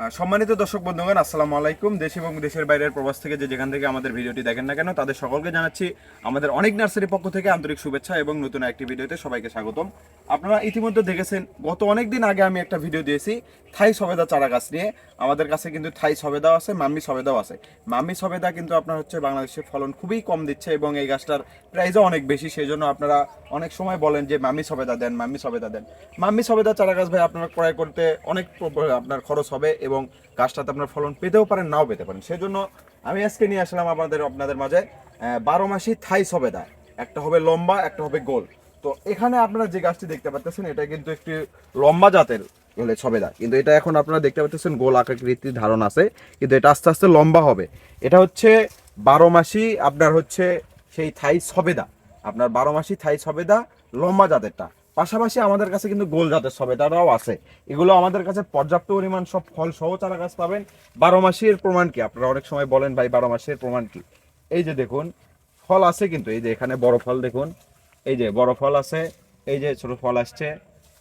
সম্মানিত দর্শক বন্ধুগণ, আসসালামু আলাইকুম। দেশ এবং দেশের বাইরের প্রবাস থেকে যে যেখান থেকে আমাদের ভিডিওটি দেখেন না কেন, তাদের সকলকে জানাচ্ছি আমাদের অনেক নার্সারি পক্ষ থেকে আন্তরিক শুভেচ্ছা এবং নতুন একটি ভিডিওতে সবাইকে স্বাগতম। আপনারা ইতিমধ্যে দেখেছেন, গত অনেক দিন আগে আমি একটা ভিডিও দিয়েছি, থাই সবেদা চারা গাছ নিয়ে। আমাদের কাছে কিন্তু থাই সবেদাও আছে, মাম্মি সবেদাও আছে। মাম্মি সবেদা কিন্তু আপনার হচ্ছে বাংলাদেশে ফলন খুবই কম দিচ্ছে এবং এই গাছটার প্রাইসও অনেক বেশি সেই জন্য আপনারা অনেক সময় বলেন যে মাম্মি সবেদা দেন, মাম্মি সবেদা দেন। মাম্মি সবেদা চারা গাছ ভাই আপনারা ক্রয় করতে অনেক আপনার খরচ হবে এবং গাছটাতে আপনার ফলন পেতেও পারেন, নাও পেতে পারেন। সেজন্য আমি আজকে নিয়ে আসলাম আপনাদের আপনাদের মাঝে বারো মাসি থাই সবেদা। একটা হবে লম্বা, একটা হবে গোল। তো এখানে আপনারা যে গাছটি দেখতে পাচ্ছেন, এটা কিন্তু একটি লম্বা জাতের হলে সবেদা। কিন্তু এটা এখন আপনারা দেখতে পাচ্ছেন, গোল আকৃতির ধারণ আছে, কিন্তু এটা আস্তে আস্তে লম্বা হবে। এটা হচ্ছে বারো মাসি, আপনার হচ্ছে সেই থাই সবেদা। আপনার বারো মাসি থাই সবেদা লম্বা জাতেরটা। পাশাপাশি আমাদের কাছে কিন্তু গোল জাতের সবেদারাও আছে। এগুলো আমাদের কাছে পর্যাপ্ত পরিমাণ সব ফল সহ চারা গাছ পাবেন। বারো মাসের প্রমাণ কি? আপনারা অনেক সময় বলেন ভাই, বারো মাসের প্রমাণ কি? এই যে দেখুন, ফল আছে কিন্তু, এই যে এখানে বড় ফল দেখুন, এই যে বড় ফল আছে, এই যে ছোট ফল আসছে।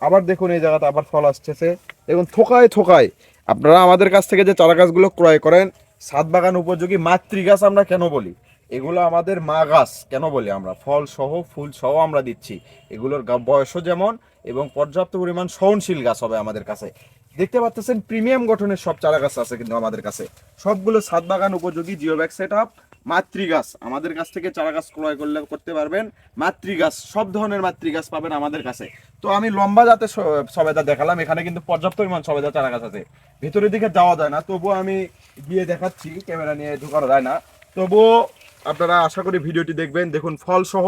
আবার দেখুন এই জায়গাতে আবার ফল আসতেছে দেখুন, থোকায় থোকায় আপনারা আমাদের কাছ থেকে যে চারা গাছগুলো ক্রয় করেন, সাত বাগান উপযোগী মাতৃ গাছ আমরা কেন বলি? এগুলো আমাদের মা গাছ, কেন বলি আমরা? ফল সহ, ফুল সহ আমরা দিচ্ছি। এগুলোর বয়সও যেমন এবং পর্যাপ্ত পরিমাণ সহনশীল গাছ হবে আমাদের কাছে। দেখতে পাচ্ছেন প্রিমিয়াম গঠনের সব চারা গাছ আছে কিন্তু আমাদের কাছে। সবগুলো সাত বাগান উপযোগী জিও ব্যাগ সেট আপ মাতৃগাছ। আমাদের কাছ থেকে চারা গাছ ক্রয় করলে করতে পারবেন মাতৃগাছ। সব ধরনের মাতৃগাছ পাবেন আমাদের কাছে। তো আমি লম্বা স- সবেদা দেখালাম, এখানে কিন্তু পর্যাপ্ত পরিমাণ সবেদা চারা গাছ আছে। ভেতরের দিকে যাওয়া যায় না, তবুও আমি গিয়ে দেখাচ্ছি, ক্যামেরা নিয়ে ঢুকানো যায় না। তবুও আপনারা আশা করি ভিডিওটি দেখবেন। দেখুন ফল সহ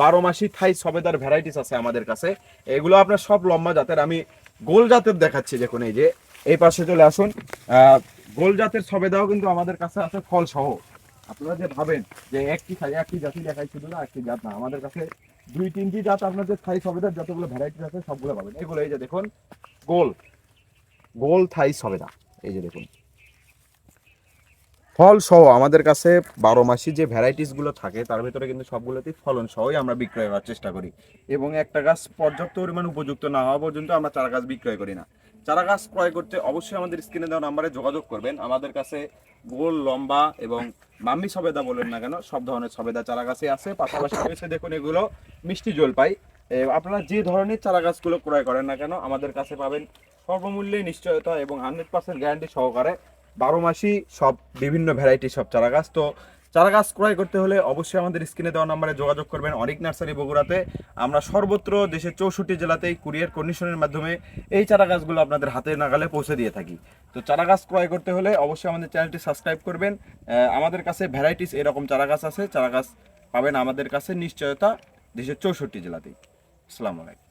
বারো মাসি থাই সবেদার ভ্যারাইটিস আছে আমাদের কাছে। এগুলো আপনার সব লম্বা জাতের। আমি গোল জাতের দেখাচ্ছি, দেখুন এই যে। এই পাশে চলে আসুন। গোল জাতের সবেদাও কিন্তু আমাদের কাছে আছে ফল সহ আপনারা যে ভাবেন যে একটি থাই, একটি জাতি দেখাই শুধু না, একটি জাত না। আমাদের কাছে দুই, তিনটি জাত আপনার যে থাই সবেদার, যতগুলো ভ্যারাইটিস আছে সবগুলো পাবেন। এগুলো এই যে দেখুন, গোল। গোল থাই সবেদা। এই যে দেখুন। ফল সহ আমাদের কাছে বারো মাসি যে ভ্যারাইটিসগুলো থাকে তার ভিতরে কিন্তু সবগুলোতেই ফলন সহই আমরা বিক্রয় করার চেষ্টা করি। এবং একটা গাছ পর্যাপ্ত পরিমাণ উপযুক্ত না হওয়া পর্যন্ত আমরা চারা গাছ বিক্রয় করি না। চারা গাছ ক্রয় করতে অবশ্যই আমাদের স্ক্রিনে দেওয়া নাম্বারে যোগাযোগ করবেন। আমাদের কাছে গোল লম্বা এবং মাম্মি সবেদা বলেন না কেন সব ধরনের সবেদা চারা গাছই আছে। পাশাপাশি রয়েছে দেখুন এগুলো মিষ্টি জলপাই। এ, আপনারা যে ধরনের চারা গাছগুলো ক্রয় করেন না কেন আমাদের কাছে পাবেন সর্বমূল্যে নিশ্চয়তা এবং হান্ড্রেড পার্সেন্ট গ্যারান্টি সহকারে বারো মাসই সব বিভিন্ন ভ্যারাইটি সব চারা গাছ তো চারা গাছ ক্রয় করতে হলে অবশ্যই আমাদের স্ক্রিনে দেওয়া নাম্বারে যোগাযোগ করবেন অনেক নার্সারি বগুড়াতে। আমরা সর্বত্র দেশের চৌষট্টি জেলাতেই কুরিয়ার কন্ডিশনের মাধ্যমে এই চারা গাছগুলো আপনাদের হাতে নাগালে পৌঁছে দিয়ে থাকি। তো চারা গাছ ক্রয় করতে হলে অবশ্যই আমাদের চ্যানেলটি সাবস্ক্রাইব করবেন। আমাদের কাছে ভ্যারাইটিস এরকম চারা গাছ আছে। চারা গাছ পাবেন আমাদের কাছে নিশ্চয়তা দেশের চৌষট্টি জেলাতেই। আসসালামু আলাইকুম।